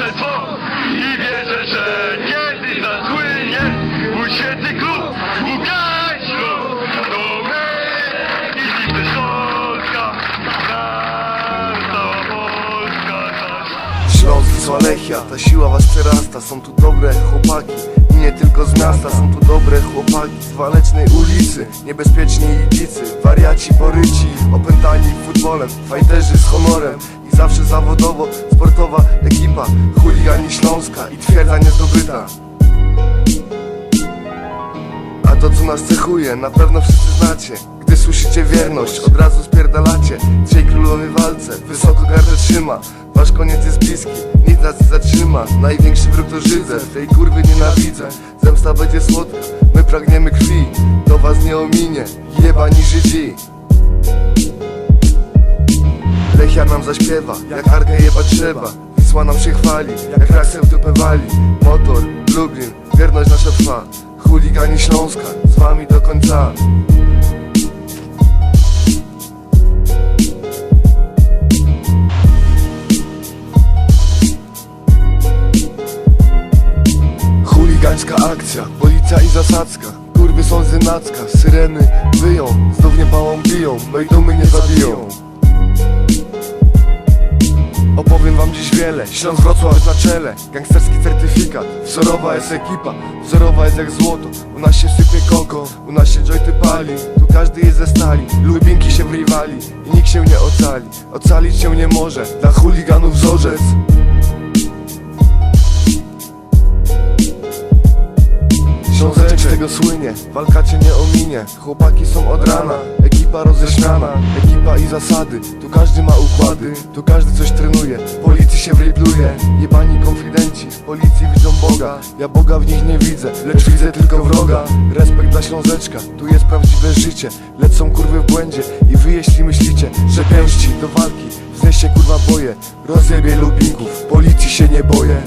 Schnell vor! Lechia, ta siła was przerasta. Są tu dobre chłopaki i nie tylko z miasta. Są tu dobre chłopaki z walecznej ulicy Niebezpieczni i dzicy, wariaci poryci Opętani futbolem, fajterzy z honorem. I zawsze zawodowo, sportowa ekipa Chuligani Śląska i twierdza niezdobyta. A to co nas cechuje, na pewno wszyscy znacie. Gdy słyszycie wierność, od razu spierdalacie. Królowie w walce, wysoko gardę trzyma Wasz koniec jest bliski, nic nas nie zatrzyma. Największy wróg to Żydze, tej kurwy nienawidzę. Zemsta będzie słodka, my pragniemy krwi. To was nie ominie, jebani Żydzi. Lechia nam zaśpiewa, jak arkę jebać trzeba. Wisła nam się chwali, jak raksem w dupę wali. Motor, Lublin, wierność nasza trwa. Chuligani Śląska, z wami do końca Chuligańska akcja, policja i zasadzka. Kurwy są z nacka, syreny wyją Znów nie pałą biją, mej domy nie zabiją. Opowiem wam dziś wiele, Śląsk Wrocław na czele. Gangsterski certyfikat, wzorowa jest ekipa. Wzorowa jest jak złoto, u nas się sypie koko U nas się jointy pali, tu każdy jest ze stali. Lubinki się wrywali i nikt się nie ocali. Ocalić się nie może, dla chuliganów wzorzec Ślązeczek z tego słynie, walka cię nie ominie. Chłopaki są od rana, ekipa roześmiana Ekipa i zasady, tu każdy ma układy. Tu każdy coś trenuje, policji się wrybluje Jebani konfidenci, policji widzą Boga. Ja Boga w nich nie widzę, lecz widzę tylko wroga. Respekt dla Ślązeczka, tu jest prawdziwe życie. Lecz są kurwy w błędzie. I wy jeśli myślicie Że pięści do walki, wznieś się kurwa boję Rozjebie lubinków, policji się nie boję